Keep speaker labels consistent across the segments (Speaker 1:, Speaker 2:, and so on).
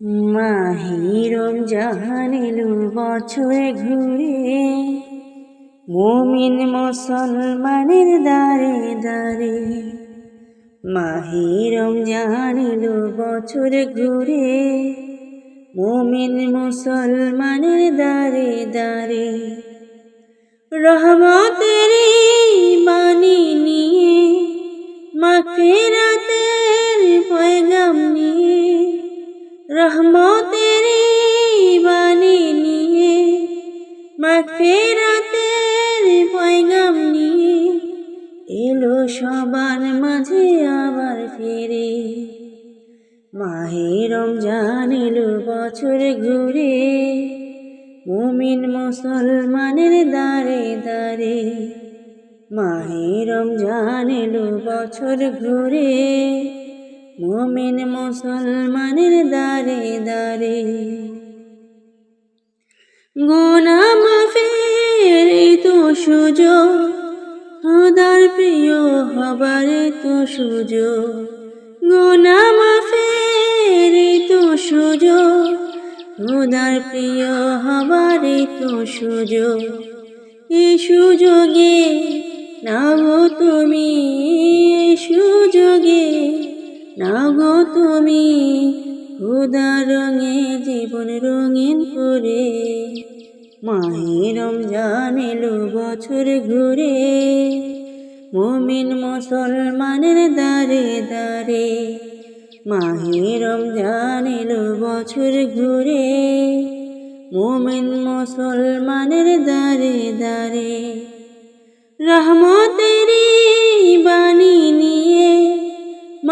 Speaker 1: মাহিরম জাহান এলো বছরে ঘুরে, মুমিন মুসলমানের দারে দারে মাহিরম জাহান বছরে ঘুরে, মুমিন মুসলমানের দারে দারে রহমতের রহমতের বাণী নিয়ে মাগফিরাতের এলো সবার মাঝে আবার ফিরে। মাহে রমজান এলো বছর ঘুরে, মুমিন মুসলমানের দারে দারে মাহে রমজান এলো বছর ঘুরে মুমিন মুসলমানের দারে দারে গোনা এই তো সুযোগ, খোদার প্রিয় হবার তো সুযোগ। গোনা মাফের এই তো সুযোগ, খোদার প্রিয় হবার তো সুযোগ। এই সুযোগে নাও তুমি। নাগো তুমি খুদা রঙে, জীবন রঙিন করে। মাহে রমজান বছর ঘুরে। মুমিন মুসলমানের দারে দারে মাহে রমজান বছর ঘুরে। মুমিন মুসলমানের দারে দারে রহমতেরি বাণী নিয়ে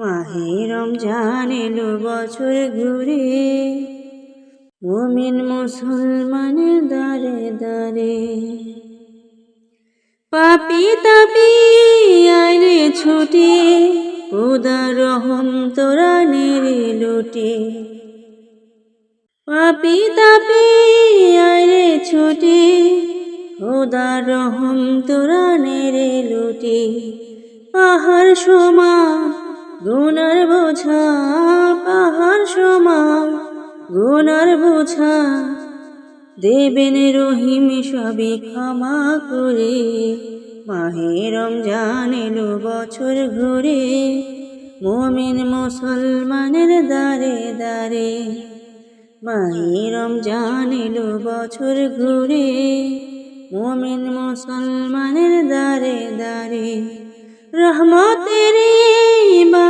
Speaker 1: মাহে রমজান বছর ঘুরে। মুমিন মুসলমানের দারে দারে পাপি তাপি আইরে ছুটে উদা রহম তোরা নেড়ে লোটে। পাপি তাপি আইরে ছুটে, খোদা রহম তোরা নেড়ে লোটে। পাহাড় সমা গুনার বোঝা পাহাড় সমা গুনার বোঝা দেবেন রহিম সবে ক্ষমা করে, মাহে রমজান বছর ঘুরে, মমিন মুসলমানের দারে দারে মাহে রমজান বছর ঘুরে, মমিন মুসলমানের দারে দারে রহমতের নিয়ে